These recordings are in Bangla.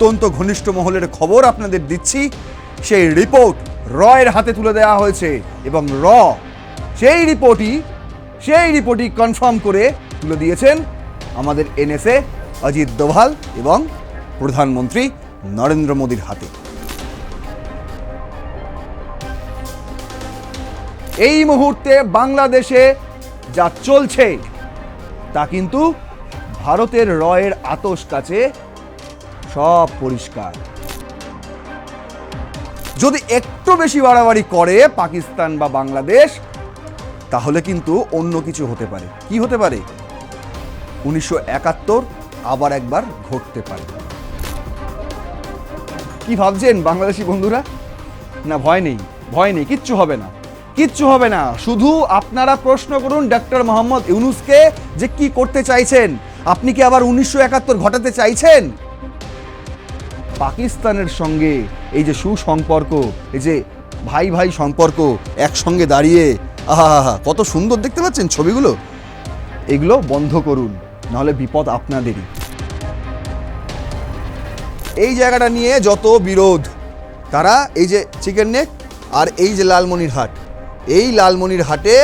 অত্যন্ত ঘনিষ্ঠ মহলের খবর আপনাদের দিচ্ছি। সেই রিপোর্ট রয়ের হাতে তুলে দেওয়া হয়েছে এবং র সেই রিপোর্টই সেই রিপোর্টই কনফার্ম করে তুলে দিয়েছেন আমাদের এনএসএ অজিত দোভাল এবং প্রধানমন্ত্রী নরেন্দ্র মোদীর হাতে। এই মুহূর্তে বাংলাদেশে যা চলছে, তা কিন্তু ভারতের রয়ের আতস কাছে সব পরিষ্কার। যদি একটু বেশি বাড়াবাড়ি করে পাকিস্তান বা বাংলাদেশ, তাহলে কিন্তু অন্য কিছু হতে পারে। কি হতে পারে? উনিশশো একাত্তর আবার একবার ঘটতে পারে। কি ভাবছেন বাংলাদেশি বন্ধুরা? না, ভয় নেই ভয় নেই, কিচ্ছু হবে না। কিচ্ছু হবে না। শুধু আপনারা প্রশ্ন করুন ডক্টর মোহাম্মদ ইউনুসকে যে কি করতে চাইছেন। আপনি কি আবার উনিশশো একাত্তর ঘটাতে চাইছেন? পাকিস্তানের সঙ্গে এই যে সুসম্পর্ক, এই যে ভাই ভাই সম্পর্ক একসঙ্গে দাঁড়িয়ে, আহা কত সুন্দর দেখতে পাচ্ছেন ছবিগুলো? এগুলো বন্ধ করুন, নাহলে বিপদ আপনাদেরই। এই জায়গাটা নিয়ে যত বিরোধ, তারা এই যে চিকেন নেক আর এই যে লালমনির হাট, এই লালমনির হাটে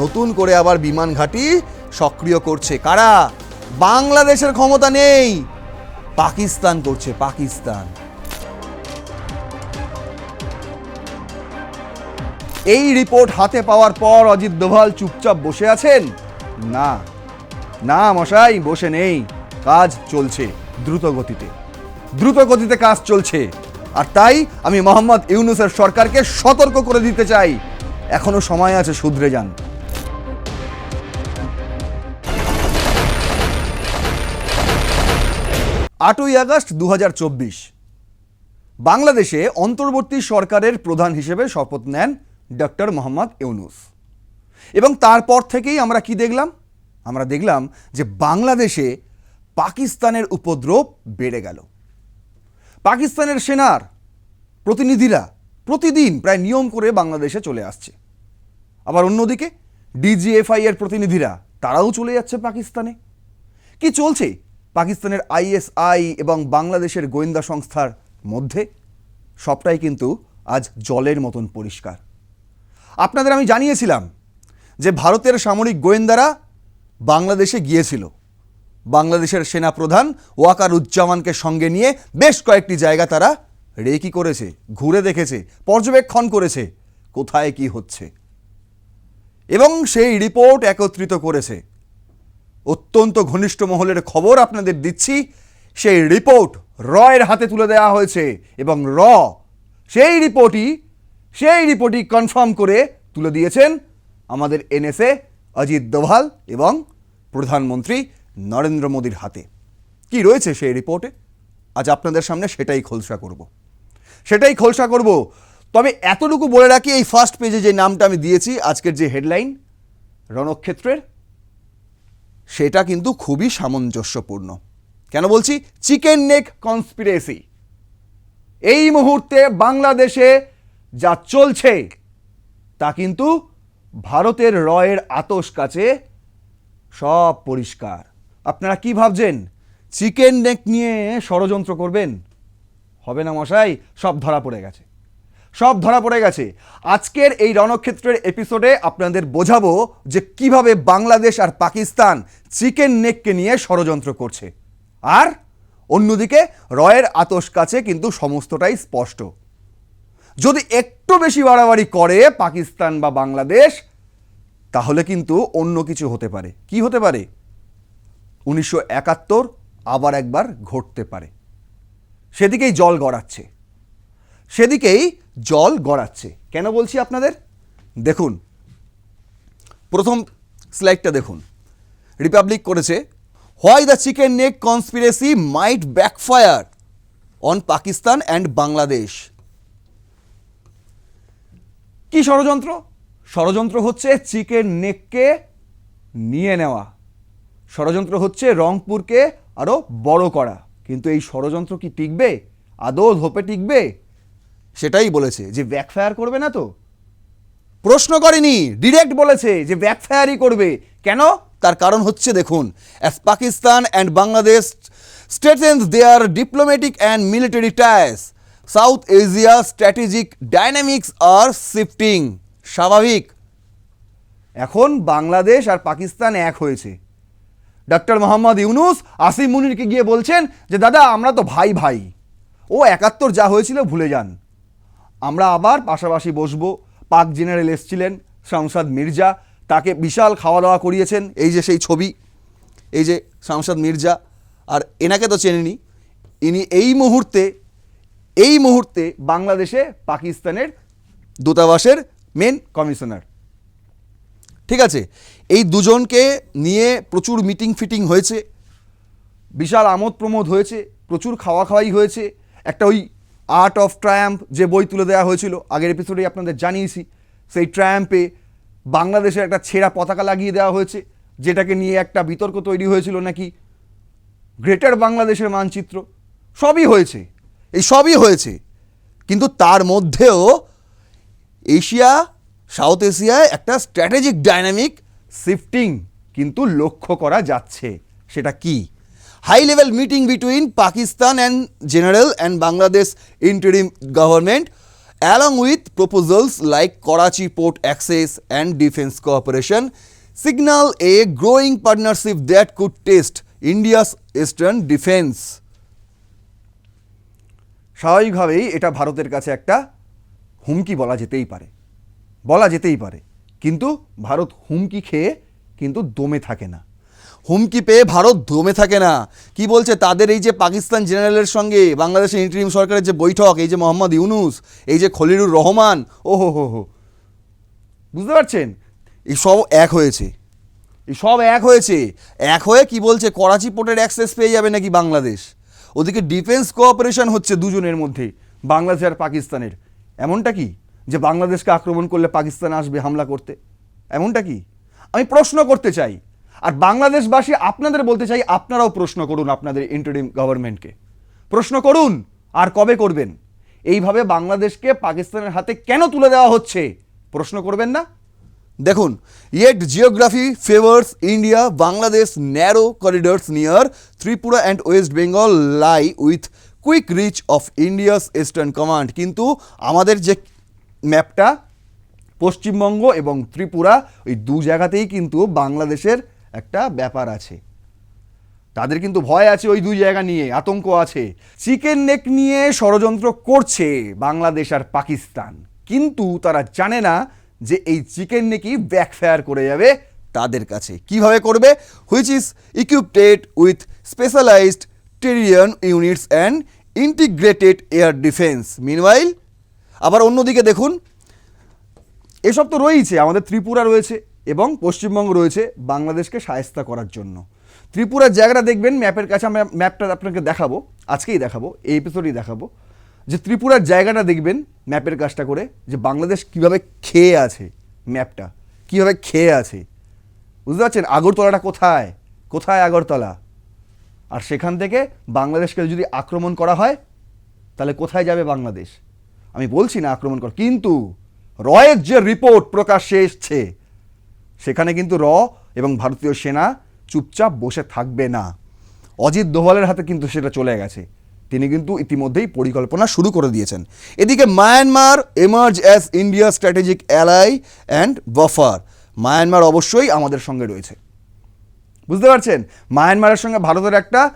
নতুন করে আবার বিমান ঘাঁটি সক্রিয় করছে। কারা? বাংলাদেশের ক্ষমতা নেই। পাকিস্তান করছে, পাকিস্তান। এই রিপোর্ট হাতে পাওয়ার পর অজিত দোভাল চুপচাপ বসে আছেন? না। না, মশাই, বসে নেই। কাজ চলছে দ্রুত গতিতে দ্রুত গতিতে কাজ চলছে। আর তাই আমি মোহাম্মদ ইউনুসের সরকারকে সতর্ক করে দিতে চাই। এখনও সময় আছে, শুধরে যান। আটই আগস্ট দু হাজার চব্বিশ। বাংলাদেশে অন্তর্বর্তী সরকারের প্রধান হিসেবে শপথ নেন ডক্টর মোহাম্মদ ইউনুস। এবং তারপর থেকেই আমরা কি দেখলাম? আমরা দেখলাম যে বাংলাদেশে পাকিস্তানের উপদ্রব বেড়ে গেল। পাকিস্তানের সেনার প্রতিনিধিরা প্রতিদিন প্রায় নিয়ম করে বাংলাদেশে চলে আসছে। আবার অন্যদিকে, ডিজিএফআই এর প্রতিনিধিরা, তারাও চলে যাচ্ছে পাকিস্তানে। কি চলছে? পাকিস্তানের আইএসআই এবং বাংলাদেশের গোয়েন্দা সংস্থার মধ্যে সবটাই কিন্তু আজ জলের মতন পরিষ্কার। আপনাদের আমি জানিয়েছিলাম যে ভারতের সামরিক গোয়েন্দারা বাংলাদেশে গিয়েছিল। বাংলাদেশের সেনাপ্রধান ওয়াকারুজ্জামানকে সঙ্গে নিয়ে বেশ কয়েকটি জায়গা তারা রেকি করেছে, ঘুরে দেখেছে, পর্যবেক্ষণ করেছে, কোথায় কি হচ্ছে। এবং সেই রিপোর্ট একত্রিত করেছে। অত্যন্ত ঘনিষ্ঠ মহলের খবর আপনাদের দিচ্ছি। সেই রিপোর্ট রয়ের হাতে তুলে দেওয়া হয়েছে এবং র সেই রিপোর্টই সেই রিপোর্টই কনফার্ম করে তুলে দিয়েছেন আমাদের এনএসএ অজিত দোভাল এবং প্রধানমন্ত্রী নরেন্দ্র মোদীর হাতে। কি রয়েছে সেই রিপোর্টে? আজ আপনাদের সামনে সেটাই খোলসা করব। সেটাই খোলসা করব। তবে এতটুকু বলে রাখি, এই ফার্স্ট পেজে যে নামটা আমি দিয়েছি, আজকের যে হেডলাইন রণক্ষেত্রের সেটা কিন্তু খুবই সামঞ্জস্যপূর্ণ। কেন বলছি? Chicken neck conspiracy. এই মুহূর্তে বাংলাদেশে যা চলছে, তা কিন্তু ভারতের রয়ের আতস কাছে সব পরিষ্কার। আপনারা কি ভাবছেন? চিকেন নেক নিয়ে ষড়যন্ত্র করবেন? হবে না মশাই, সব ধরা পড়ে গেছে। সব ধরা পড়ে গেছে। আজকের এই রণক্ষেত্রের এপিসোডে আপনাদের বোঝাবো যে কীভাবে বাংলাদেশ আর পাকিস্তান চিকেন নেককে নিয়ে ষড়যন্ত্র করছে। আর অন্যদিকে রয়ের আতস কাছে কিন্তু সমস্তটাই স্পষ্ট। যদি একটু বেশি বাড়াবাড়ি করে পাকিস্তান বা বাংলাদেশ, তাহলে কিন্তু অন্য কিছু হতে পারে। কি হতে পারে? উনিশশো একাত্তর আবার একবার ঘটতে পারে। সেদিকেই জল গড়াচ্ছে। সেদিকেই জল গড়াচ্ছে। কেন বলছি আপনাদের? দেখুন, প্রথম স্লাইডটা দেখুন। রিপাবলিক করেছে why the chicken neck conspiracy might backfire on Pakistan and Bangladesh কি ষড়যন্ত্র? ষড়যন্ত্র হচ্ছে চিকেন নেককে নিয়ে নেওয়া। ষড়যন্ত্র হচ্ছে রংপুরকে আরও বড় করা। কিন্তু এই ষড়যন্ত্র কি টিকবে? আদৌ ধোপে টিকবে? সেটাই বলেছে যে ব্যাকফায়ার করবে না তো? প্রশ্ন করেনি ডিরেক্ট বলেছে যে ব্যাকফায়ারই করবে। কেন? তার কারণ হচ্ছে দেখুন as Pakistan and Bangladesh strengthens their diplomatic and military ties. South Asia strategic dynamics আর শিফটিং স্বাভাবিক। এখন বাংলাদেশ আর পাকিস্তান এক হয়েছে। ডক্টর মোহাম্মদ ইউনুস আসিম মুনিরকে গিয়ে বলছেন যে, দাদা, আমরা তো ভাই ভাই ও একাত্তর যা হয়েছিল ভুলে যান। আমরা আবার পাশাপাশি বসবো। পাক জেনারেল এসছিলেন সংসদ মির্জা, তাকে বিশাল খাওয়া দাওয়া করিয়েছেন। এই যে সেই ছবি, এই যে সংসদ মির্জা, আর এনাকে তো চেনেনি। ইনি এই মুহূর্তে এই মুহূর্তে বাংলাদেশে পাকিস্তানের দূতাবাসের মেন কমিশনার। ঠিক আছে? এই দুজনকে নিয়ে প্রচুর মিটিং ফিটিং হয়েছে। বিশাল আমোদ প্রমোদ হয়েছে। প্রচুর খাওয়া খাওয়াই হয়েছে। একটা ওই আর্ট অফ ট্রায়াম্প যে বই তুলে দেওয়া হয়েছিল, আগের এপিসোডেই আপনাদের জানিয়েছি, সেই ট্রায়াম্পে বাংলাদেশের একটা ছেঁড়া পতাকা লাগিয়ে দেওয়া হয়েছে, যেটাকে নিয়ে একটা বিতর্ক তৈরি হয়েছিল নাকি? গ্রেটার বাংলাদেশের মানচিত্র, সবই হয়েছে, এই সবই হয়েছে। কিন্তু তার মধ্যেও এশিয়া, সাউথ এশিয়ায় একটা স্ট্র্যাটেজিক ডাইনামিক শিফটিং কিন্তু লক্ষ্য করা যাচ্ছে, সেটা কি? High level meeting between Pakistan and general and Bangladesh interim government along with proposals like Karachi port access and defence cooperation signal a growing partnership that could test India's eastern defence স্বাভাবিকভাবেই এটা ভারতের কাছে একটা হুমকি বলা যেতেই পারে। বলা যেতেই পারে। কিন্তু ভারত হুমকি খেয়ে কিন্তু দমে থাকে না। হুমকি পেয়ে ভারত দমে থাকে না। কি বলছে তাদের এই যে পাকিস্তান জেনারেলের সঙ্গে বাংলাদেশের ইন্টারিম সরকারের যে বৈঠক, এই যে মোহাম্মদ ইউনুস, এই যে খলিলুর রহমান, ও হো হো হো। বুঝতে পারছেন? এই সব এক হয়েছে। এই সব এক হয়েছে। এক হয়ে কি বলছে, করাচি পোর্টের অ্যাক্সেস পেয়ে যাবে নাকি বাংলাদেশ? ওদিকে ডিফেন্স কোঅপারেশন হচ্ছে দুজনের মধ্যে, বাংলাদেশ আর পাকিস্তানের। এমনটা কি? যে বাংলাদেশকে আক্রমণ করলে পাকিস্তান আসবে হামলা করতে? এমনটা কি? আমি প্রশ্ন করতে চাই আর বাংলাদেশবাসী আপনাদের বলতে চাই, আপনারাও প্রশ্ন করুন আপনাদের ইন্টারিম গভর্নমেন্টকে প্রশ্ন করুন, আর কবে করবেন? এইভাবে বাংলাদেশকে পাকিস্তানের হাতে কেন তুলে দেওয়া হচ্ছে? প্রশ্ন করবেন না? দেখুন yet geography favours India Bangladesh narrow corridors near Tripura and West Bengal lie with quick reach of India's eastern command কিন্তু আমাদের যে ম্যাপটা পশ্চিমবঙ্গ এবং ত্রিপুরা, ওই দু জায়গাতেই কিন্তু বাংলাদেশের একটা ব্যাপার আছে। তাদের কিন্তু ভয় আছে ওই দুই জায়গা নিয়ে, আতঙ্ক আছে। চিকেন নেক নিয়ে ষড়যন্ত্র করছে বাংলাদেশ আর পাকিস্তান। কিন্তু তারা জানে না যে এই চিকেন নেকই ব্যাকফায়ার করে যাবে তাদের কাছে। কীভাবে করবে? Which is equipped with specialised terrain units and integrated air defence meanwhile আবার অন্যদিকে দেখুন, এসব তো রয়েছে আমাদের ত্রিপুরা রয়েছে। এবং পশ্চিমবঙ্গ রয়েছে বাংলাদেশকে সায়স্তা করার জন্য। ত্রিপুরার জায়গাটা দেখবেন, ম্যাপের কাছে আমরা ম্যাপটা আপনাকে দেখাবো, আজকেই দেখাবো, এই এপিসোডেই দেখাবো। যে ত্রিপুরার জায়গাটা দেখবেন, ম্যাপের কাজটা করে, যে বাংলাদেশ কীভাবে খেয়ে আছে ম্যাপটা, কীভাবে খেয়ে আছে। বুঝতে পারছেন? আগরতলাটা কোথায়? কোথায় আগরতলা? আর সেখান থেকে বাংলাদেশকে যদি আক্রমণ করা হয়, তাহলে কোথায় যাবে বাংলাদেশ? আমি বলছি না আক্রমণ কর, কিন্তু রয়ের যে রিপোর্ট প্রকাশ্যে এসছে সেখানে কিন্তু র এবং ভারতীয় সেনা চুপচাপ বসে থাকবে না। অজিত দোভালের হাতে কিন্তু সেটা চলে গেছে। তিনি কিন্তু ইতিমধ্যেই পরিকল্পনা শুরু করে দিয়েছেন। এদিকে Myanmar emerge as India strategic ally and buffer Myanmar অবশ্যই আমাদের সঙ্গে রয়েছে। বুঝতে পারছেন? মায়ানমারের সঙ্গে ভারতের একটা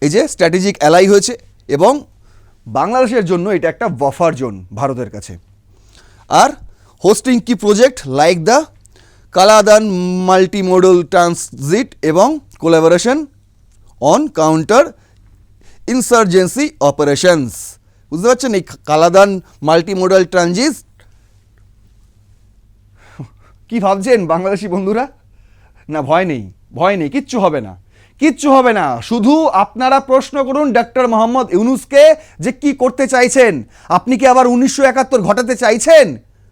এই যে স্ট্র্যাটেজিক অ্যালাই হয়েছে এবং বাংলাদেশের জন্য এটা একটা বফার জোন ভারতের কাছে। আর hosting key projects like the Kaladan multimodal transit এবং collaboration on counter insurgency operations বুঝতে পারছেন? এই কালাদান মাল্টিমোডাল ট্রানজিট কি ভাবছেন বাংলাদেশি বন্ধুরা? না, ভয় নেই ভয় নেই, কিচ্ছু হবে না, কিচ্ছু হবে না। শুধু আপনারা প্রশ্ন করুন ডক্টর মোহাম্মদ ইউনুসকে যে কি করতে চাইছেন। আপনি কি আবার উনিশশো একাত্তর ঘটাতে চাইছেন?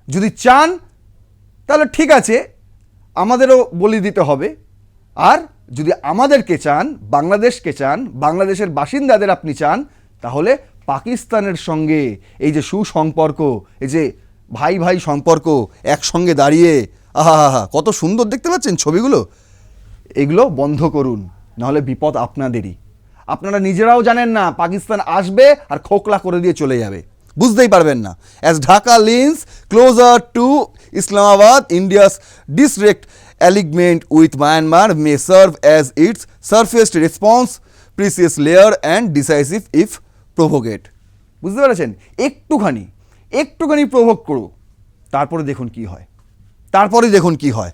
যদি চান, তাহলে ঠিক আছে, আমাদেরও বলি দিতে হবে। আর যদি আমাদেরকে চান, বাংলাদেশকে চান, বাংলাদেশের বাসিন্দাদের আপনি চান, তাহলে পাকিস্তানের সঙ্গে এই যে সুসম্পর্ক, এই যে ভাই ভাই সম্পর্ক একসঙ্গে দাঁড়িয়ে, আহা হা কত সুন্দর দেখতে পাচ্ছেন ছবিগুলো। এগুলো বন্ধ করুন, নাহলে বিপদ আপনাদেরই। আপনারা নিজেরাও জানেন না, পাকিস্তান আসবে আর খোকলা করে দিয়ে চলে যাবে। বুঝতেই পারবেন না। As Dhaka leans closer to Islamabad India's district alignment with Myanmar may serve as its surfaced response precious layer and decisive if provoked বুঝতে পেরেছেন? একটুখানি একটুখানি প্রভোগ করো তারপরে দেখুন কি হয়। তারপরে দেখুন কি হয়।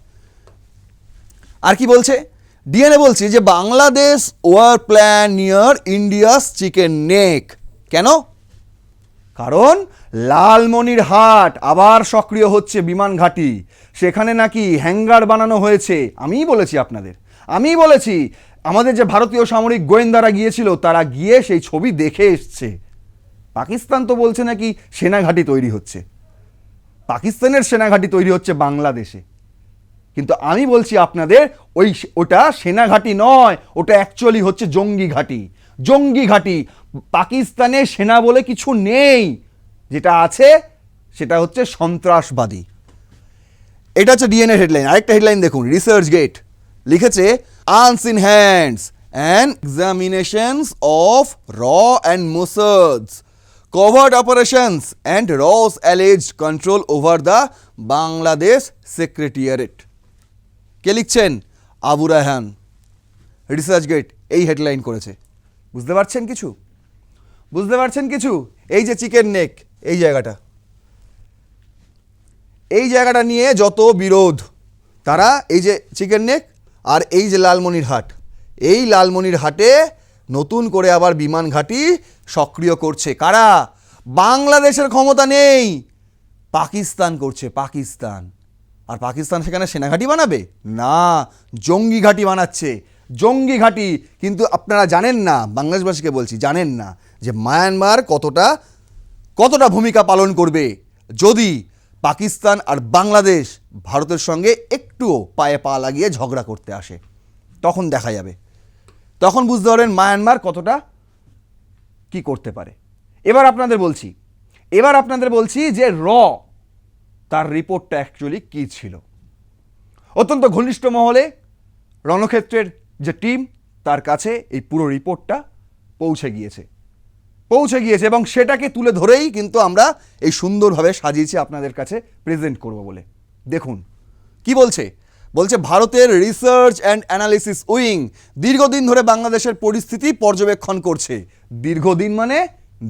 আর কি বলছে? ডিএনএ বলছে যে, Bangladesh war plan near India's chicken neck. কেন? কারণ লালমনিরহাট আবার সক্রিয় হচ্ছে বিমান ঘাঁটি। সেখানে নাকি হ্যাঙ্গার বানানো হয়েছে। আমিই বলেছি আপনাদের। আমিই বলেছি, আমাদের যে ভারতীয় সামরিক গোয়েন্দারা গিয়েছিল, তারা গিয়ে সেই ছবি দেখে এসছে। পাকিস্তান তো বলছে নাকি সেনাঘাঁটি তৈরি হচ্ছে। পাকিস্তানের সেনাঘাঁটি তৈরি হচ্ছে বাংলাদেশে। কিন্তু আমি বলছি আপনাদের, ওই ওটা সেনাঘাঁটি নয়, ওটা অ্যাকচুয়ালি হচ্ছে জঙ্গি ঘাঁটি। জঙ্গি ঘাঁটি পাকিস্তানে সেনা বলে কিছু নেই। যেটা আছে, সেটা হচ্ছে সন্ত্রাসবাদী। এটা হচ্ছে ডিএনএ হেডলাইন আরেকটা হেডলাইন দেখুন রিসার্চ গেট লিখেছে arms in hands and examinations of র and Mossad's covered operations and RAW's alleged control over the Bangladesh secretariat কে লিখছেন? আবু রায়হান। রিসার্চ গেট এই হেডলাইন করেছে। বুঝতে পারছেন কিছু? বুঝতে পারছেন কিছু? এই যে চিকেন নেক, এই জায়গাটা। এই জায়গাটা নিয়ে যত বিরোধ, তারা এই যে চিকেন নেক আর এই যে লালমনির হাট, এই লালমনির হাটে নতুন করে আবার বিমান ঘাঁটি সক্রিয় করছে। কারা? বাংলাদেশের ক্ষমতা নেই। পাকিস্তান করছে, পাকিস্তান। আর পাকিস্তান সেখানে সেনাঘাঁটি বানাবে? না, জঙ্গি ঘাঁটি বানাচ্ছে। জঙ্গি ঘাঁটি, কিন্তু আপনারা জানেন না, বাংলাদেশবাসীকে বলছি, জানেন না। যে মায়ানমার কতটা কতটা ভূমিকা পালন করবে যদি পাকিস্তান আর বাংলাদেশ ভারতের সঙ্গে একটুও পায়ে পা লাগিয়ে ঝগড়া করতে আসে, তখন দেখা যাবে। তখন বুঝতে পারেন মায়ানমার কতটা কি করতে পারে। এবার আপনাদের বলছি, এবার আপনাদের বলছি যে র, তার রিপোর্টটা অ্যাকচুয়ালি কী ছিল। অত্যন্ত ঘনিষ্ঠ মহলে রণক্ষেত্রের যে টিম, তার কাছে এই পুরো রিপোর্টটা পৌঁছে গিয়েছে। পৌঁছে গিয়েছে এবং সেটাকে তুলে ধরেই কিন্তু আমরা এই সুন্দরভাবে সাজিয়েছি আপনাদের কাছে প্রেজেন্ট করব বলে। দেখুন, কি বলছে? বলছে, ভারতের রিসার্চ অ্যান্ড অ্যানালিসিস উইং দীর্ঘদিন ধরে বাংলাদেশের পরিস্থিতি পর্যবেক্ষণ করছে। দীর্ঘদিন মানে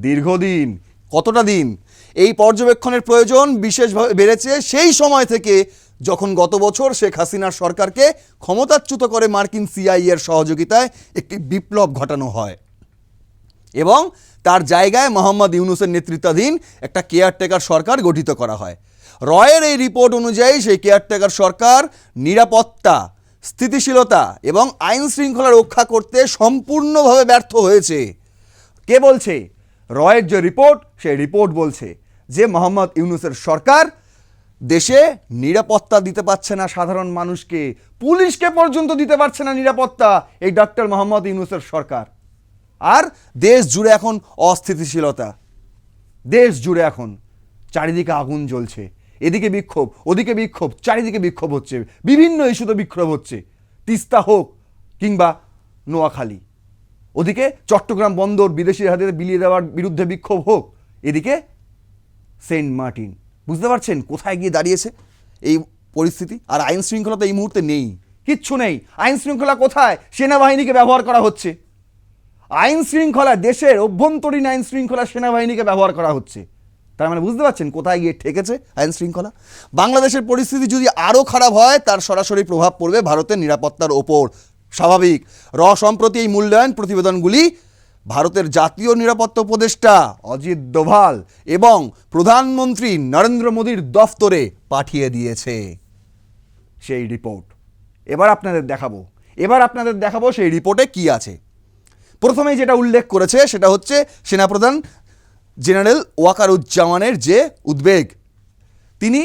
দীর্ঘদিন। কতটা দিন? এই পর্যবেক্ষণের প্রয়োজন বিশেষভাবে বেড়েছে সেই সময় থেকে যখন গত বছর শেখ হাসিনার সরকারকে ক্ষমতাচ্যুত করে মার্কিন সিআইএর সহযোগিতায় একটি বিপ্লব ঘটানো হয়। এবং তার জায়গায় মোহাম্মদ ইউনুসের নেতৃত্বাধীন একটা কেয়ারটেকার সরকার গঠিত করা হয়। রয়ের এই রিপোর্ট অনুযায়ী সেই কেয়ারটেকার সরকার নিরাপত্তা, স্থিতিশীলতা এবং আইন শৃঙ্খলা রক্ষা করতে সম্পূর্ণভাবে ব্যর্থ হয়েছে। কে বলছে? রয়ের যে রিপোর্ট সেই রিপোর্ট বলছে যে মোহাম্মদ ইউনুসের সরকার দেশে নিরাপত্তা দিতে পারছে না, সাধারণ মানুষকে। পুলিশকে পর্যন্ত দিতে পারছে না নিরাপত্তা, এই ডক্টর মোহাম্মদ ইউনুসের সরকার। আর দেশ জুড়ে এখন অস্থিতিশীলতা। দেশ জুড়ে এখন চারিদিকে আগুন জ্বলছে। এদিকে বিক্ষোভ, ওদিকে বিক্ষোভ, চারিদিকে বিক্ষোভ হচ্ছে। বিভিন্ন ইস্যুতে বিক্ষোভ হচ্ছে। তিস্তা হোক কিংবা নোয়াখালী। ওদিকে চট্টগ্রাম বন্দর বিদেশির হাতে বিলিয়ে দেওয়ার বিরুদ্ধে বিক্ষোভ হোক। এদিকে সেন্ট মার্টিন। বুঝতে পারছেন কোথায় গিয়ে দাঁড়িয়েছে এই পরিস্থিতি? আর আইন শৃঙ্খলা তো এই মুহূর্তে নেই। কিচ্ছু নেই। আইন শৃঙ্খলা কোথায়? সেনাবাহিনীকে ব্যবহার করা হচ্ছে। আইন শৃঙ্খলা, দেশের অভ্যন্তরীণ আইন শৃঙ্খলা সেনাবাহিনীকে ব্যবহার করা হচ্ছে। তার মানে বুঝতে পারছেন কোথায় গিয়ে ঠেকেছে আইন শৃঙ্খলা? বাংলাদেশের পরিস্থিতি যদি আরও খারাপ হয়, তার সরাসরি প্রভাব পড়বে ভারতের নিরাপত্তার ওপর। স্বাভাবিক। র সম্প্রতি এই মূল্যায়ন প্রতিবেদনগুলি ভারতের জাতীয় নিরাপত্তা উপদেষ্টা অজিত দোভাল এবং প্রধানমন্ত্রী নরেন্দ্র মোদীর দফতরে পাঠিয়ে দিয়েছে। সেই রিপোর্ট। এবার আপনাদের দেখাবো। এবার আপনাদের দেখাবো সেই রিপোর্টে কি আছে। প্রথমেই যেটা উল্লেখ করেছে সেটা হচ্ছে সেনাপ্রধান জেনারেল ওয়াকারুজ্জামানের যে উদ্বেগ। তিনি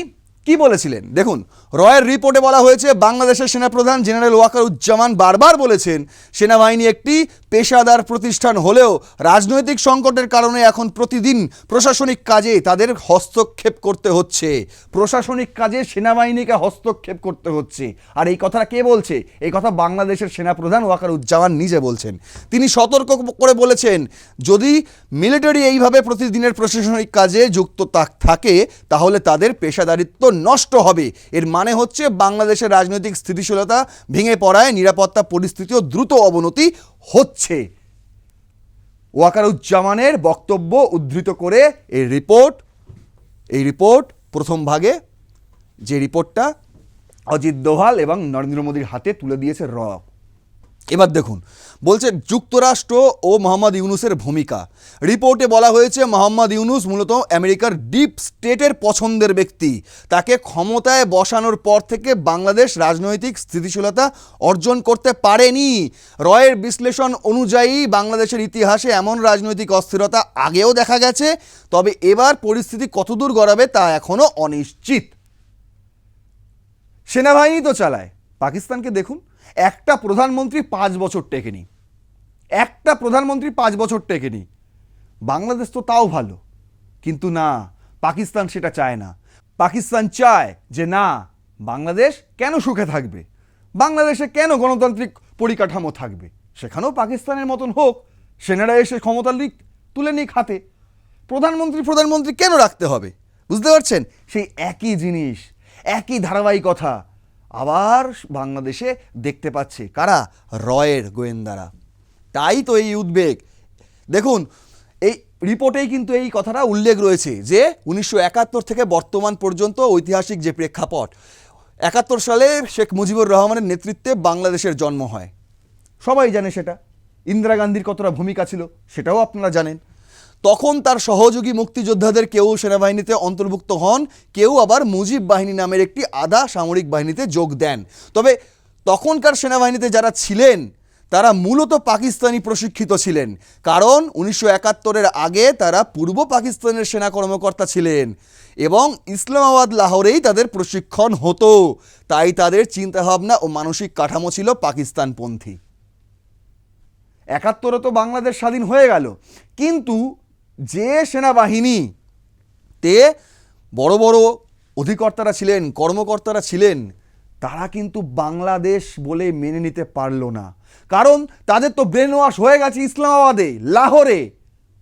কি বলেছিলেন? দেখুন রয়ের রিপোর্টে বলা হয়েছে, বাংলাদেশের সেনাপ্রধান জেনারেল ওয়াকারুজ্জামান বারবার বলেছেন, সেনাবাহিনী একটি পেশাদার প্রতিষ্ঠান হলেও রাজনৈতিক সংকটের কারণে এখন প্রতিদিন প্রশাসনিক কাজে তাদের হস্তক্ষেপ করতে হচ্ছে। প্রশাসনিক কাজে সেনাবাহিনীকে হস্তক্ষেপ করতে হচ্ছে। আর এই কথাটা কে বলছে? এই কথা বাংলাদেশের সেনাপ্রধান ওয়াকারুজ্জামান নিজে বলছেন। তিনি সতর্ক করে বলেছেন, যদি মিলিটারি এইভাবে প্রতিদিনের প্রশাসনিক কাজে যুক্ত থাকে তাহলে তাদের পেশাদারিত্ব নষ্ট হবে। এর মানে হচ্ছে বাংলাদেশের রাজনৈতিক স্থিতিশীলতা ভেঙে পড়ায় নিরাপত্তা পরিস্থিতিও দ্রুত অবনতি হচ্ছে। ওয়াকারুজ্জামানের বক্তব্য উদ্ধৃত করে এই রিপোর্ট এই রিপোর্ট প্রথম ভাগে, যে রিপোর্টটা অজিত দোভাল এবং নরেন্দ্র মোদীর হাতে তুলে দিয়েছে র এবার দেখুন, বলছে যুক্তরাষ্ট্র ও মোহাম্মদ ইউনুসের ভূমিকা। রিপোর্টে বলা হয়েছে, মোহাম্মদ ইউনুস মূলত আমেরিকার ডিপ স্টেটের পছন্দের ব্যক্তি। তাকে ক্ষমতায় বসানোর পর থেকে বাংলাদেশ রাজনৈতিক স্থিতিশীলতা অর্জন করতে পারেনি। রয়ের বিশ্লেষণ অনুযায়ী বাংলাদেশের ইতিহাসে এমন রাজনৈতিক অস্থিরতা আগেও দেখা গেছে, তবে এবার পরিস্থিতি কতদূর গড়াবে তা এখনও অনিশ্চিত। সেনাবাহিনী তো চালায়, পাকিস্তানকে দেখুন। একটা প্রধানমন্ত্রী পাঁচ বছর টেকেনি। একটা প্রধানমন্ত্রী পাঁচ বছর টেকেনি। বাংলাদেশ তো তাও ভালো। কিন্তু না, পাকিস্তান সেটা চায় না। পাকিস্তান চায় যে না, বাংলাদেশ কেন সুখে থাকবে? বাংলাদেশে কেন গণতান্ত্রিক পরিকাঠামো থাকবে? সেখানেও পাকিস্তানের মতন হোক, সেনারা এসে ক্ষমতা লিক তুলে নিক হাতে। প্রধানমন্ত্রী প্রধানমন্ত্রী কেন রাখতে হবে? বুঝতে পারছেন? সেই একই জিনিস, একই ধারাবাহিকতা আবার বাংলাদেশে দেখতে পাচ্ছে। কারা? রয়ের গোয়েন্দারা। তাই তো এই উদ্বেগ। দেখুন, এই রিপোর্টেই কিন্তু এই কথাটা উল্লেখ রয়েছে যে উনিশশো একাত্তর থেকে বর্তমান পর্যন্ত ঐতিহাসিক যে প্রেক্ষাপট, একাত্তর সালে শেখ মুজিবুর রহমানের নেতৃত্বে বাংলাদেশের জন্ম হয়। সবাই জানে সেটা। ইন্দিরা গান্ধীর কতটা ভূমিকা ছিল, সেটাও আপনারা জানেন। তখন তার সহযোগী মুক্তিযোদ্ধাদের কেউ সেনাবাহিনীতে অন্তর্ভুক্ত হন, কেউ আবার মুজিব বাহিনী নামের একটি আধা সামরিক বাহিনীতে যোগ দেন। তবে তখনকার সেনাবাহিনীতে যারা ছিলেন, তারা মূলত পাকিস্তানি প্রশিক্ষিত ছিলেন। কারণ উনিশশো একাত্তরের আগে তারা পূর্ব পাকিস্তানের সেনা কর্মকর্তা ছিলেন এবং ইসলামাবাদ লাহোরেই তাদের প্রশিক্ষণ হতো। তাই তাদের চিন্তাভাবনা ও মানসিক কাঠামো ছিল পাকিস্তানপন্থী। একাত্তরে তো বাংলাদেশ স্বাধীন হয়ে গেল। কিন্তু যে সেনাবাহিনী তে বড় বড় অধিকর্তারা ছিলেন, কর্মকর্তারা ছিলেন, তারা কিন্তু বাংলাদেশ বলে মেনে নিতে পারল না। কারণ তাদের তো ব্রেন ওয়াশ হয়ে গেছে ইসলামাবাদে, লাহোরে।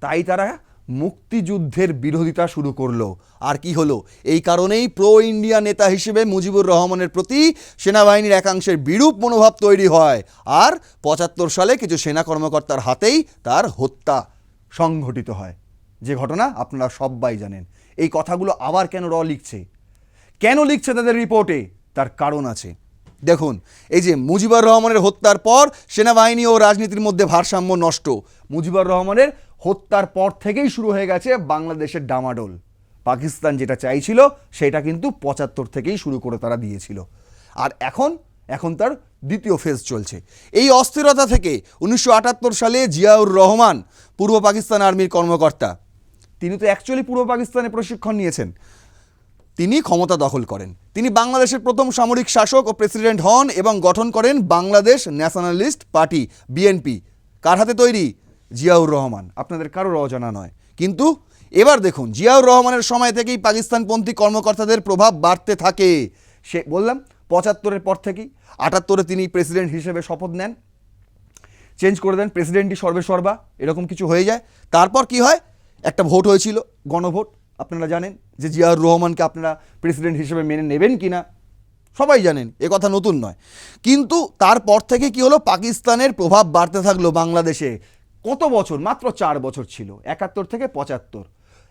তাই তারা মুক্তিযুদ্ধের বিরোধিতা শুরু করল। আর কি হলো? এই কারণেই প্রো ইন্ডিয়া নেতা হিসেবে মুজিবুর রহমানের প্রতি সেনাবাহিনীর একাংশের বিরূপ মনোভাব তৈরি হয়। আর পঁচাত্তর সালে কিছু সেনা কর্মকর্তার হাতেই তার হত্যা সংঘটিত হয়। যে ঘটনা আপনারা সবাই জানেন। এই কথাগুলো আবার কেন র লিখছে? কেন লিখছে তাদের রিপোর্টে? তার কারণ আছে। দেখুন, এই যে মুজিবুর রহমানের হত্যার পর সেনাবাহিনী ও রাজনীতির মধ্যে ভারসাম্য নষ্ট। মুজিবুর রহমানের হত্যার পর থেকেই শুরু হয়ে গেছে বাংলাদেশের ডামাডোল। পাকিস্তান যেটা চাইছিল, সেটা কিন্তু পঁচাত্তর থেকেই শুরু করে তারা দিয়েছিল। আর এখন এখন তার দ্বিতীয় ফেজ চলছে। এই অস্থিরতা থেকে উনিশশো আটাত্তর সালে জিয়াউর রহমান পূর্ব পাকিস্তান আর্মির কর্মকর্তা। তিনি তো অ্যাকচুয়ালি পূর্ব পাকিস্তানে প্রশিক্ষণ নিয়েছেন। তিনি ক্ষমতা দখল করেন। তিনি বাংলাদেশের প্রথম সামরিক শাসক ও প্রেসিডেন্ট হন এবং গঠন করেন বাংলাদেশ ন্যাশনালিস্ট পার্টি, বিএনপি। কার হাতে তৈরি? জিয়াউর রহমান। আপনাদের কারোর অজানা নয়। কিন্তু এবার দেখুন, জিয়াউর রহমানের সময় থেকেই পাকিস্তানপন্থী কর্মকর্তাদের প্রভাব বাড়তে থাকে। সে, বললাম, পঁচাত্তরের পর থেকেই। আটাত্তরে তিনি প্রেসিডেন্ট হিসেবে শপথ নেন। চেঞ্জ করে দেন, প্রেসিডেন্টই সর্বে সর্বা এরকম কিছু হয়ে যায়। তারপর কি হয়? একটা ভোট হয়েছিল, গণভোট, আপনারা জানেন যে জিয়াউর রহমানকে আপনারা প্রেসিডেন্ট হিসেবে মেনে নেবেন কি না সবাই জানেন, এ কথা নতুন নয়। কিন্তু তারপর থেকে কি হলো? পাকিস্তানের প্রভাব বাড়তে থাকল বাংলাদেশে। কত বছর? মাত্র চার বছর ছিল, একাত্তর থেকে পঁচাত্তর।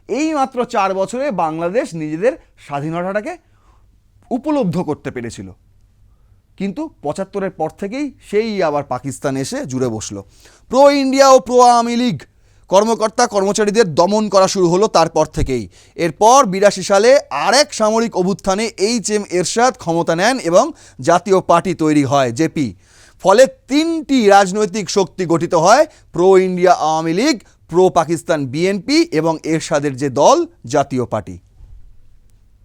এই মাত্র চার বছরে বাংলাদেশ নিজেদের স্বাধীনতাটাকে উপলব্ধ করতে পেরেছিল। কিন্তু পঁচাত্তরের পর থেকেই সেই আবার পাকিস্তান এসে জুড়ে বসল। প্রো ইন্ডিয়া ও প্রো আওয়ামী লীগ কর্মকর্তা কর্মচারীদের দমন করা শুরু হলো তারপর থেকেই। এরপর বিরাশি সালে আরেক সামরিক অভ্যুত্থানে এইচ এম এরশাদ ক্ষমতা নেন এবং জাতীয় পার্টি তৈরি হয়, জেপি। ফলে তিনটি রাজনৈতিক শক্তি গঠিত হয়, pro India Awami League, pro Pakistan BNP এবং এরশাদের যে দল, জাতীয় পার্টি।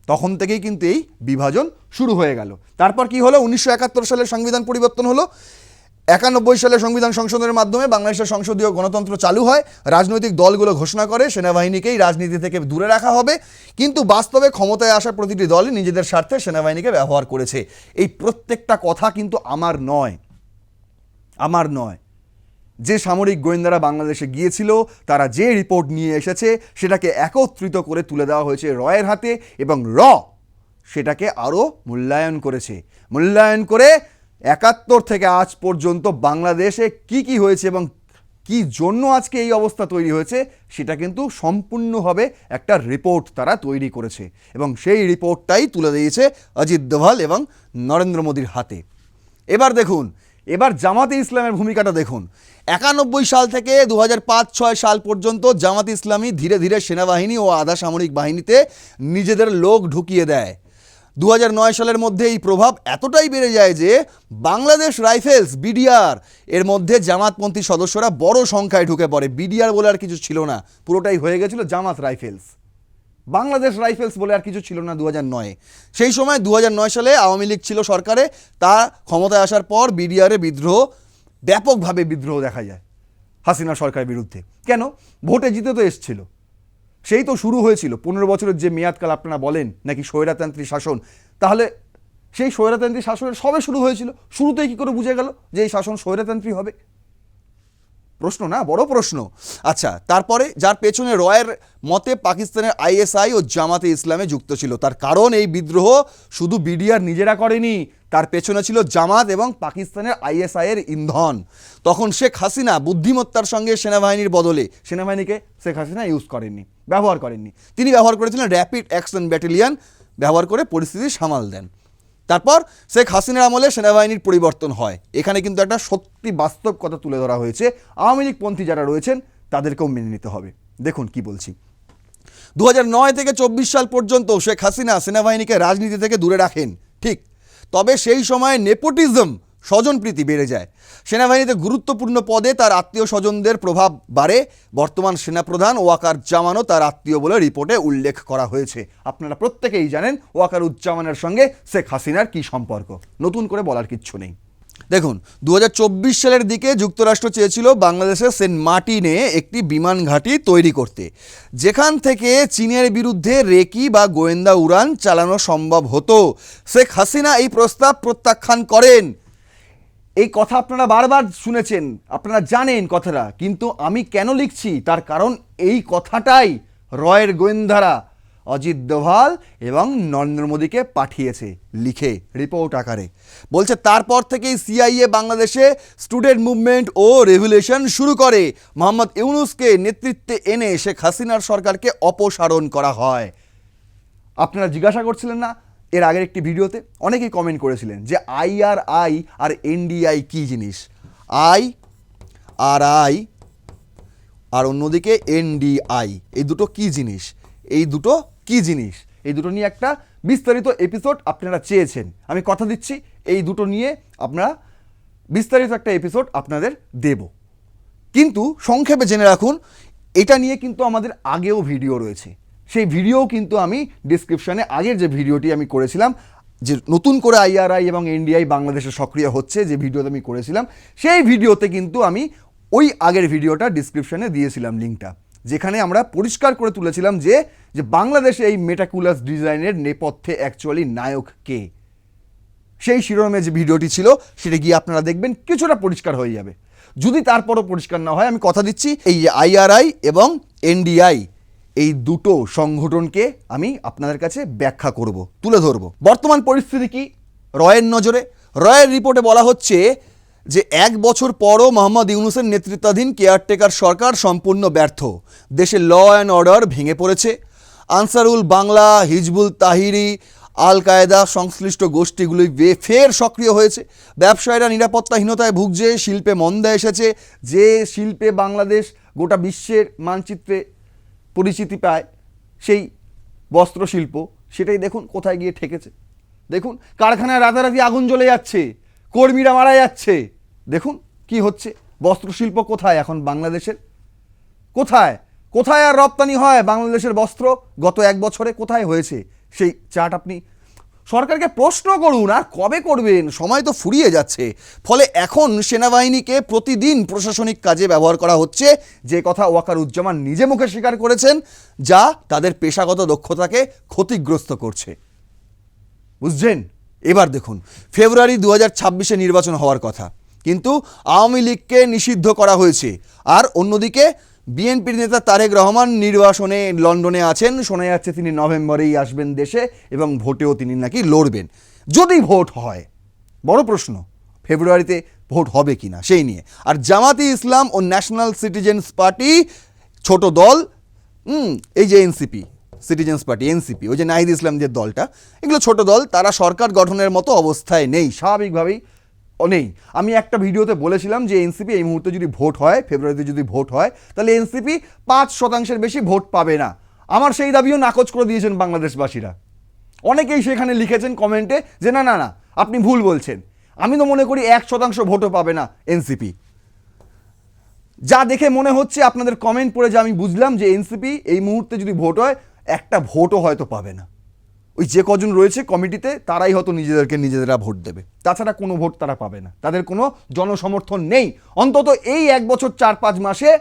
তখন থেকেই কিন্তু এই বিভাজন শুরু হয়ে গেল। তারপর কি হলো? উনিশশো একাত্তর সালে সংবিধান পরিবর্তন হলো। একানব্বই সালে সংবিধান সংশোধনের মাধ্যমে বাংলাদেশের সংসদীয় গণতন্ত্র চালু হয়, রাজনৈতিক দলগুলো ঘোষণা করে সেনাবাহিনীকেই রাজনীতি থেকে দূরে রাখা হবে। কিন্তু বাস্তবে ক্ষমতায় আসা প্রতিটি দলই নিজেদের স্বার্থে সেনাবাহিনীকে ব্যবহার করেছে। এই প্রত্যেকটা কথা কিন্তু আমার নয়। আমার নয়। যে সামরিক গোয়েন্দারা বাংলাদেশে গিয়েছিল, তারা যে রিপোর্ট নিয়ে এসেছে, সেটাকে একত্রিত করে তুলে দেওয়া হয়েছে রয়ের হাতে এবং র সেটাকে আরও মূল্যায়ন করেছে। মূল্যায়ন করে একাত্তর থেকে আজ পর্যন্ত বাংলাদেশে কি কি হয়েছে এবং কি জন্য আজকে এই অবস্থা তৈরি হয়েছে, সেটা কিন্তু সম্পূর্ণভাবে একটা রিপোর্ট তারা তৈরি করেছে এবং সেই রিপোর্টটাই তুলে দিয়েছে অজিত দোভাল এবং নরেন্দ্র মোদীর হাতে। এবার দেখুন, এবার জামাতে ইসলামের ভূমিকাটা দেখুন। একানব্বই সাল থেকে দু পাঁচ, ছয় সাল পর্যন্ত জামাত ইসলামী ধীরে ধীরে সেনাবাহিনী ও আধা সামরিক বাহিনীতে নিজেদের লোক ঢুকিয়ে দেয়। দু সালের মধ্যে এই প্রভাব এতটাই বেড়ে যায় যে বাংলাদেশ রাইফেলস, বিডিআর, এর মধ্যে জামাতপন্থী সদস্যরা বড় সংখ্যায় ঢুকে পড়ে। বিডিআর বলে আর কিছু ছিল না, পুরোটাই হয়ে গেছিল জামাত রাইফেলস। বাংলাদেশ রাইফেলস বলে আর কিছু ছিল না দু হাজার নয়ে। সেই সময় দু সালে আওয়ামী লীগ ছিল সরকারে, তা ক্ষমতায় আসার পর বিডিআরে বিদ্রোহ, ব্যাপকভাবে বিদ্রোহ দেখা যায় হাসিনা সরকারের বিরুদ্ধে। কেন? ভোটে জিতে তো এসছিল। সেই তো শুরু হয়েছিল। পনেরো বছরের যে মেয়াদকাল আপনারা বলেন, নাকি স্বৈরাতান্ত্রিক শাসন। তাহলে সেই স্বৈরাতান্ত্রিক শাসনের সবে শুরু হয়েছিল। শুরুতেই কি করে বুঝে গেল যে এই শাসন স্বৈরাতান্ত্রিক হবে? প্রশ্ন না, বড় প্রশ্ন। আচ্ছা তারপরে যার পেছনে রয়ের মতে পাকিস্তানের আইএসআই ও জামাতে ইসলামে যুক্ত ছিল। তার কারণ এই বিদ্রোহ শুধু বিডিআর নিজেরা করেনি তার পেছনে ছিল জামাত এবং পাকিস্তানের আইএসআই এর ইন্ধন। তখন শেখ হাসিনা বুদ্ধিমত্তার সঙ্গে সেনাবাহিনীর বদলে, সেনাবাহিনীকে শেখ হাসিনা ইউজ করেননি, ব্যবহার করেননি। তিনি ব্যবহার করেছিলেন র্যাপিড অ্যাকশন ব্যাটালিয়ান ব্যবহার করে পরিস্থিতি সামাল দেন। তারপর শেখ হাসিনার আমলে সেনাবাহিনীর পরিবর্তন হয়। এখানে কিন্তু একটা সত্যি বাস্তব কথা তুলে ধরা হয়েছে। আওয়ামী লীগপন্থী যারা রয়েছেন, তাদেরকেও মেনে নিতে হবে। দেখুন কি বলছি। দু থেকে চব্বিশ সাল পর্যন্ত শেখ হাসিনা সেনাবাহিনীকে রাজনীতি থেকে দূরে রাখেন। ঠিক তবে সেই সময় নেপোটিজম স্বজনপ্রীতি বেড়ে যায়। সেনাবাহিনীতে গুরুত্বপূর্ণ পদে তার আত্মীয় স্বজনদের প্রভাব বাড়ে। বর্তমান সেনাপ্রধান ওয়াকার জামানও তার আত্মীয় বলে রিপোর্টে উল্লেখ করা হয়েছে। আপনারা প্রত্যেকেই জানেন ওয়াকার উজ্জামানের সঙ্গে শেখ হাসিনার কী সম্পর্ক। নতুন করে বলার কিচ্ছু নেই। দেখুন দু হাজার চব্বিশ সালের দিকে যুক্তরাষ্ট্র চেয়েছিল বাংলাদেশের সেন্ট মার্টিনে একটি বিমান ঘাঁটি তৈরি করতে। যেখান থেকে চীনের বিরুদ্ধে রেকি বা গোয়েন্দা উড়ান চালানো সম্ভব হতো। শেখ হাসিনা এই প্রস্তাব প্রত্যাখ্যান করেন। এই কথা আপনারা বারবার শুনেছেন, আপনারা জানেন কথাটা, কিন্তু আমি কেন লিখছি? তার কারণ এই কথাটাই রয়ের গোয়েন্দারা। অজিত দোভাল এবং নরেন্দ্র মোদীকে পাঠিয়েছে লিখে রিপোর্ট আকারে। বলছে, তারপর থেকেই সিআইএ বাংলাদেশে স্টুডেন্ট মুভমেন্ট ও রেভুলেশন শুরু করে। মোহাম্মদ ইউনুসকে নেতৃত্বে এনে শেখ হাসিনার সরকারকে অপসারণ করা হয়। আপনারা জিজ্ঞাসা করছিলেন না এর আগের একটি ভিডিওতে? অনেকেই কমেন্ট করেছিলেন যে আইআরআই আর এনডিআই কী জিনিস? আই, আর আই, আর অন্যদিকে এনডিআই এই দুটো কি জিনিস? এই দুটো কি জিনিস? এই দুটো নিয়ে একটা বিস্তারিত এপিসোড আপনারা চেয়েছেন। আমি কথা দিচ্ছি, এই দুটো নিয়ে আপনারা বিস্তারিত একটা এপিসোড আপনাদের দেব। কিন্তু সংক্ষেপে জেনে রাখুন, এটা নিয়ে কিন্তু আমাদের আগেও ভিডিও রয়েছে। সেই ভিডিও কিন্তু আমি ডিসক্রিপশানে আগের যে ভিডিওটি আমি করেছিলাম, যে নতুন করে আইআরআই এবং এনডিআই বাংলাদেশে সক্রিয় হচ্ছে যে ভিডিওতে আমি করেছিলাম, সেই ভিডিওতে কিন্তু আমি ওই আগের ভিডিওটা ডিসক্রিপশানে দিয়েছিলাম লিঙ্কটা যেখানে আমরা পরিষ্কার করে তুলেছিলাম যে যে বাংলাদেশে এই মেটাকুলাস ডিজাইনের নেপথ্যে অ্যাকচুয়ালি নায়ক কে? সেই শিরোনামে যে ভিডিওটি ছিল, সেটা গিয়ে আপনারা দেখবেন, কিছুটা পরিষ্কার হয়ে যাবে। যদি তারপরও পরিষ্কার না হয়, আমি কথা দিচ্ছি, এই আইআরআই এবং এনডিআই এই দুটো সংগঠনকে আমি আপনাদের কাছে ব্যাখ্যা করব, তুলে ধরব। বর্তমান পরিস্থিতি কি? রয়ের নজরে। রয়ের রিপোর্টে বলা হচ্ছে যে এক বছর পরও মোহাম্মদ ইউনুসের নেতৃত্বাধীন কেয়ারটেকার সরকার সম্পূর্ণ ব্যর্থ। দেশে ল অ্যান্ড অর্ডার ভেঙে পড়েছে। আনসারুল বাংলা, হিজবুল তাহিরি আল কায়দা সংশ্লিষ্ট গোষ্ঠীগুলি ফের সক্রিয় হয়েছে। ব্যবসায়ীরা নিরাপত্তাহীনতায় ভুগছে, শিল্পে মন্দা এসেছে। যে শিল্পে বাংলাদেশ গোটা বিশ্বের মানচিত্রে পরিচিতি পায়, সেই বস্ত্রশিল্প, সেটাই দেখুন কোথায় গিয়ে ঠেকেছে। দেখুন, কারখানায় রাতারাতি আগুন জ্বলে যাচ্ছে, কর্মীরা মারা যাচ্ছে। দেখুন কি হচ্ছে। বস্ত্রশিল্প কোথায় এখন বাংলাদেশের? কোথায়? কোথায় আর রপ্তানি হয় বাংলাদেশের বস্ত্র? গত এক বছরে কোথায় হয়েছে? সেই চার্ট আপনি সরকারকে প্রশ্ন করুন, আর কবে করবেন? সময় তো ফুরিয়ে যাচ্ছে। ফলে এখন সেনাবাহিনীকে প্রতিদিন প্রশাসনিক কাজে ব্যবহার করা হচ্ছে। যে কথা ওয়াকারুজ্জামান নিজে মুখে স্বীকার করেছেন, যা তাদের পেশাগত দক্ষতাকে ক্ষতিগ্রস্ত করছে। বুঝছেন? এবার দেখুন, ফেব্রুয়ারি দু হাজার নির্বাচন হওয়ার কথা। কিন্তু আওয়ামী লীগকে নিষিদ্ধ করা হয়েছে। আর অন্যদিকে, বিএনপির নেতা তারেক রহমান নির্বাসনে লন্ডনে আছেন। শোনা যাচ্ছে তিনি নভেম্বরেই আসবেন দেশে এবং ভোটেও তিনি নাকি লড়বেন। যদি ভোট হয়, বড় প্রশ্ন, ফেব্রুয়ারিতে ভোট হবে কিনা সেই নিয়ে। আর জামাতি ইসলাম ও ন্যাশনাল সিটিজেন্স পার্টি, ছোট দল এই যে এনসিপি, সিটিজেন্স পার্টি, এনসিপি, ওই যে নাহিদ ইসলাম যে দলটা, এগুলো ছোট দল, তারা সরকার গঠনের মতো অবস্থায় নেই। স্বাভাবিকভাবেই নেই। আমি একটা ভিডিওতে বলেছিলাম যে এনসিপি এই মুহূর্তে যদি ভোট হয় ফেব্রুয়ারিতে যদি ভোট হয়, তাহলে এনসিপি পাঁচ শতাংশের বেশি ভোট পাবে না। আমার সেই দাবিও নাকচ করে দিয়েছেন বাংলাদেশবাসীরা। অনেকেই সেখানে লিখেছেন কমেন্টে যে না না না, আপনি ভুল বলছেন। আমি তো মনে করি এক শতাংশ ভোটও পাবে না এনসিপি যা দেখে মনে হচ্ছে আপনাদের কমেন্ট পড়ে যে আমি বুঝলাম যে এনসিপি এই মুহূর্তে যদি ভোট হয়, একটা ভোটও হয়তো পাবে না। ওই যে কজন রয়েছে কমিটিতে, তারাই হয়তো নিজেদেরকে নিজেদেরা ভোট দেবে। তাছাড়া কোনো ভোট তারা পাবে না। তাদের কোনো জনসমর্থন নেই। অন্তত এই এক বছর চার পাঁচ মাসে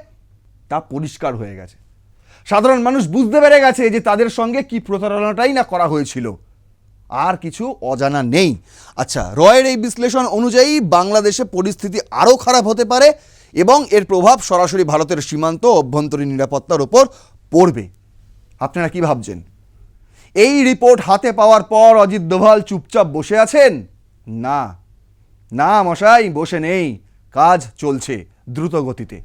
তা পরিষ্কার হয়ে গেছে। সাধারণ মানুষ বুঝতে পেরে গেছে যে তাদের সঙ্গে কি প্রতারণাটাই না করা হয়েছিল। আর কিছু অজানা নেই। আচ্ছা রয়ের এই বিশ্লেষণ অনুযায়ী বাংলাদেশে পরিস্থিতি আরও খারাপ হতে পারে এবং এর প্রভাব সরাসরি ভারতের সীমান্ত অভ্যন্তরীণ নিরাপত্তার ওপর পড়বে। আপনারা কি ভাবছেন? এই রিপোর্ট হাতে পাওয়ার পর অজিত দোভাল চুপচাপ বসে আছেন? না। না মশাই, বসে নেই। কাজ চলছে দ্রুত গতিতে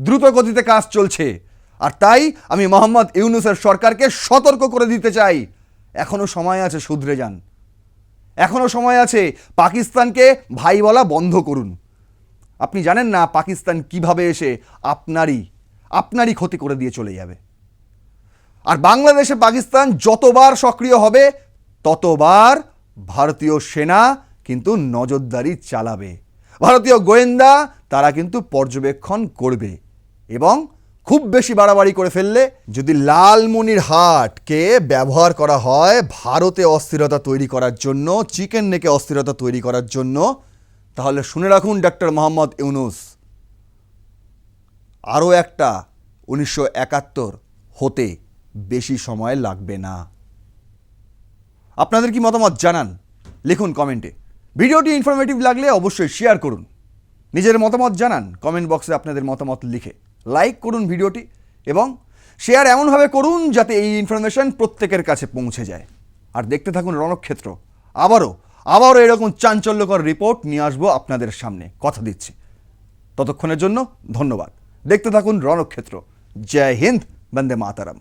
দ্রুত গতিতে কাজ চলছে। আর তাই আমি মোহাম্মদ ইউনুসের সরকারকে সতর্ক করে দিতে চাই। এখনও সময় আছে, শুধরে যান। এখনও সময় আছে, পাকিস্তানকে ভাই বলা বন্ধ করুন। আপনি জানেন না পাকিস্তান কীভাবে এসে আপনারই আপনারই ক্ষতি করে দিয়ে চলে যাবে। আর বাংলাদেশে পাকিস্তান যতবার সক্রিয় হবে, ততবার ভারতীয় সেনা কিন্তু নজরদারি চালাবে। ভারতীয় গোয়েন্দা তারা কিন্তু পর্যবেক্ষণ করবে এবং খুব বেশি বাড়াবাড়ি করে ফেললে যদি লালমনির হাটকে ব্যবহার করা হয় ভারতে অস্থিরতা তৈরি করার জন্য, চিকেন নেকে অস্থিরতা তৈরি করার জন্য, তাহলে শুনে রাখুন ডক্টর মোহাম্মদ ইউনুস। আরও একটা উনিশশো একাত্তর হতে বেশি সময় লাগবে না। আপনাদের কি মতামত জানান? লিখুন কমেন্টে। ভিডিওটি ইনফরমেটিভ লাগলে অবশ্যই শেয়ার করুন। নিজের মতামত জানান কমেন্ট বক্সে আপনাদের মতামত লিখে। লাইক করুন ভিডিওটি এবং শেয়ার এমনভাবে করুন যাতে এই ইনফরমেশন প্রত্যেকের কাছে পৌঁছে যায়। আর দেখতে থাকুন রণক্ষেত্র। আবারও আবারও এরকম চাঞ্চল্যকর রিপোর্ট নিয়ে আসব আপনাদের সামনে। কথা দিচ্ছি। ততক্ষণের জন্য ধন্যবাদ। দেখতে থাকুন রণক্ষেত্র। জয় হিন্দ, বন্দে মাতারাম।